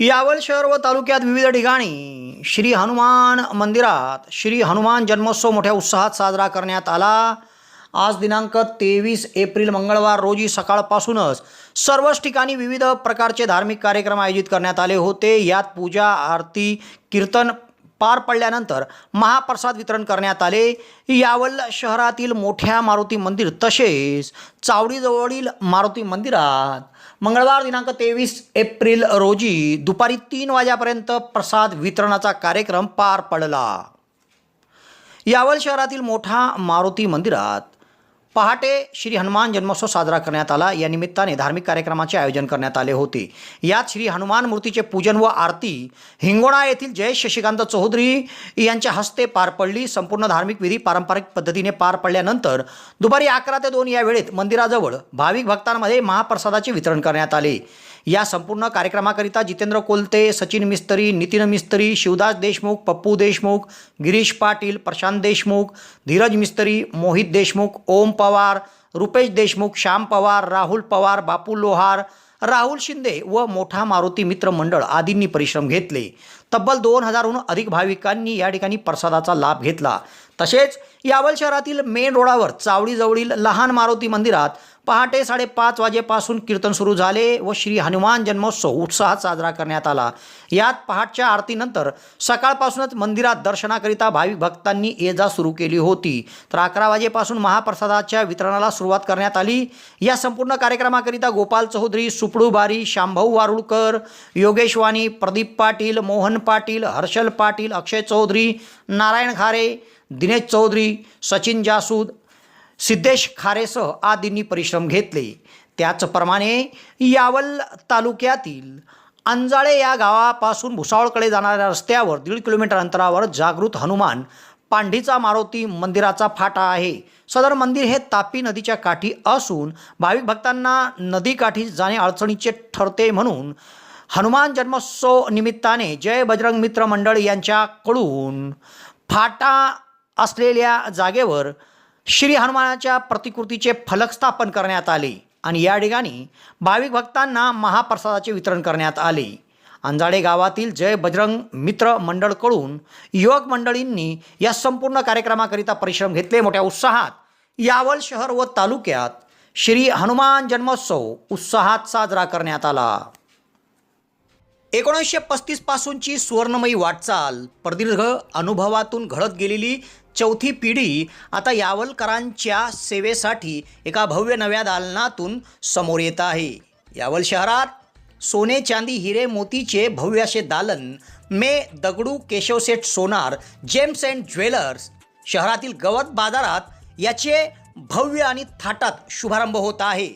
यावल शहर व तालुक्यात विविध ठिकाणी श्री हनुमान मंदिरात श्री हनुमान जन्मोत्सव मोठ्या उत्साहात साजरा करण्यात आला. आज दिनांक तेवीस एप्रिल मंगळवार रोजी सकाळपासूनच सर्वच ठिकाणी विविध प्रकारचे धार्मिक कार्यक्रम आयोजित करण्यात आले होते. यात पूजा आरती कीर्तन पार पडल्यानंतर महाप्रसाद वितरण करण्यात आले. यावल शहरातील मोठ्या मारुती मंदिर तसेच चावडीजवळील मारुती मंदिरात मंगळवार दिनांक तेवीस एप्रिल रोजी दुपारी तीन वाजेपर्यंत प्रसाद वितरणाचा कार्यक्रम पार पडला. यावल शहरातील मोठा मारुती मंदिरात पहाटे श्री हनुमान जन्मोत्सव साजरा करण्यात आला. या निमित्ताने धार्मिक कार्यक्रमाचे आयोजन करण्यात आले होते. यात श्री हनुमान मूर्तीचे पूजन व आरती हिंगोणा येथील जय शशिकांत चौधरी यांच्या हस्ते पार पडली. संपूर्ण धार्मिक विधी पारंपरिक पद्धतीने पार पडल्यानंतर दुपारी अकरा ते दोन या वेळेत मंदिराजवळ भाविक भक्तांमध्ये महाप्रसादाचे वितरण करण्यात आले. या संपूर्ण कार्यक्रमाकरिता जितेंद्र कोलते सचिन मिस्त्री नितीन मिस्त्री शिवदास देशमुख पप्पू देशमुख गिरीश पाटील प्रशांत देशमुख धीरज मिस्त्री मोहित देशमुख ओम पवार रुपेश देशमुख श्याम पवार राहुल पवार बापू लोहार राहुल शिंदे व मोठा मारुती मित्र मंडळ आदींनी परिश्रम घेतले. तब्बल दोन हजारहून अधिक भाविकांनी या ठिकाणी प्रसादाचा लाभ घेतला. तसेच यावल शहरातील मेन रोडावर चावडीजवळील लहान मारुती मंदिरात पहाटे साडेपाच वाजेपासून कीर्तन सुरू झाले व श्री हनुमान जन्मोत्सव उत्साहात साजरा करण्यात आला. यात पहाटच्या आरतीनंतर सकाळपासूनच मंदिरात दर्शनाकरिता भाविक भक्तांनी ये जा सुरू केली होती. तर अकरा वाजेपासून महाप्रसादाच्या वितरणाला सुरुवात करण्यात आली. या संपूर्ण कार्यक्रमाकरिता गोपाल चौधरी सुपडू बारी शांभाऊ वारुळकर योगेशवाणी प्रदीप पाटील मोहन पाटील हर्षल पाटील अक्षय चौधरी नारायण खारे दिनेश चौधरी सचिन जासूद सिद्धेश खारेसह आदींनी परिश्रम घेतले. त्याचप्रमाणे यावल तालुक्यातील अंजाळे या गावापासून भुसावळकडे जाणाऱ्या रस्त्यावर दीड किलोमीटर अंतरावर जागृत हनुमान पांढीचा मारुती मंदिराचा फाटा आहे. सदर मंदिर हे तापी नदीच्या काठी असून भाविक भक्तांना नदीकाठी जाणे अडचणीचे ठरते म्हणून हनुमान जन्मोत्सव निमित्ताने जय बजरंग मित्र मंडळ यांच्याकडून फाटा असलेल्या जागेवर श्री हनुमानाच्या प्रतिकृतीचे फलक स्थापन करण्यात आले आणि या ठिकाणी भाविक भक्तांना महाप्रसादाचे वितरण करण्यात आले. अंजाडे गावातील जय बजरंग मित्र मंडळकडून युवक मंडळींनी या संपूर्ण कार्यक्रमाकरिता परिश्रम घेतले मोठ्या उत्साहात. यावल शहर व तालुक्यात श्री हनुमान जन्मोत्सव उत्साहात साजरा करण्यात आला. एकोणीसशे पस्तीसपासूनची सुवर्णमयी वाटचाल प्रदीर्घ अनुभवातून घडत गेलेली चौथी पिढी आता यावलकरांच्या सेवेसाठी एका भव्य नव्या दालनातून समोर येत आहे. यावल शहरात सोने चांदी हिरे मोतीचे भव्य असे दालन मे Dagadu Keshavseth Sonar gems and jewellers शहरातील गवत बाजारात याचे भव्य आणि थाटात शुभारंभ होत आहे.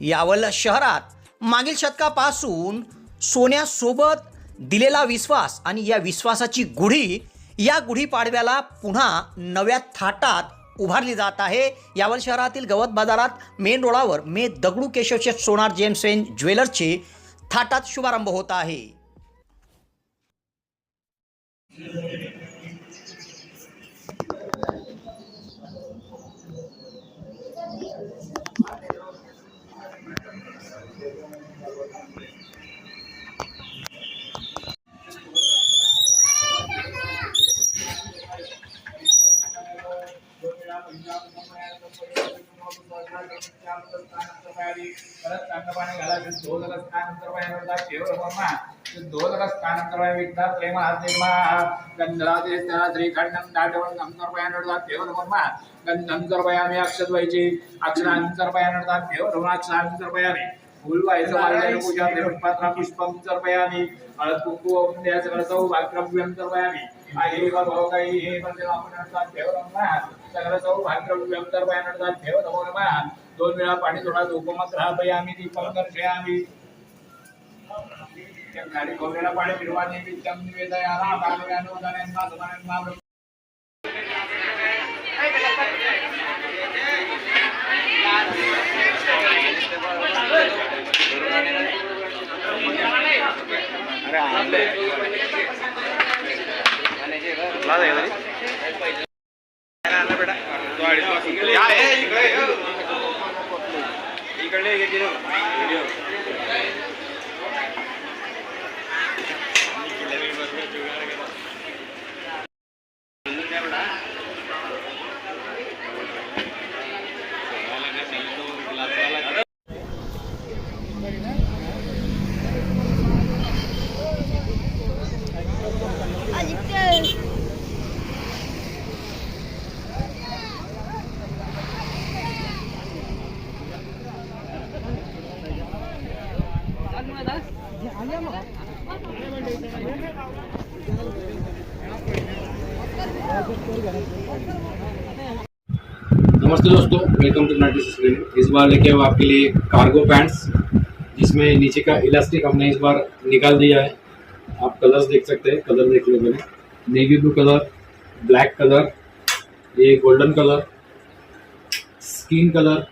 यावल शहरात मागील शतकापासून सोन्यासोबत दिलेला विश्वास आणि या विश्वासाची गुढी या गुढीपाडव्याला पुन्हा नव्या थाटात उभारली जात आहे. यावर शहरातील गवत बाजारात मेन रोडावर मे दगडू केशवचे सोनार जेम्स एन ज्वेलर्सचे थाटात शुभारंभ होत आहे. श्रीखंडं दाटवं सर्पयानुर्दात देवधर्मा गंधं सर्पयामी अक्षद्वैची अक्षरांचं सर्पयानुर्दात देवधर्माक्षरांचं सर्पयामी फुल व्हायचं मार्गाने पूजा देवपात्रा पुष्पं सर्पयामी हळद कुंकू द्यायचं करतो वाक्रव्यं सर्पयामी आहे भाऊ काही हे पण देवानुर्दात देवधर्मा सगळं सौ भाग्रव्यं सर्पयानुर्दात देवधर्मा दोन वेळा पाणी थोडा उपमत राहपयामी दीपं आम्ही गाडी खोबऱ्याला पाणी फिरवाने नित्यं निवेदयाला कालव्यानो उदाहरणांना समानांना ಬೇಡ नमस्ते दोस्तों वेलकम टू क्लिनिक इस बार लेके आए आपके लिए कार्गो पैंट्स जिसमें नीचे का इलास्टिक हमने इस बार निकाल दिया है। आप कलर्स देख सकते हैं कलर देख लो मैंने navy blue colour black colour ये golden colour skin colour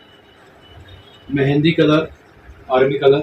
mehndi colour army colour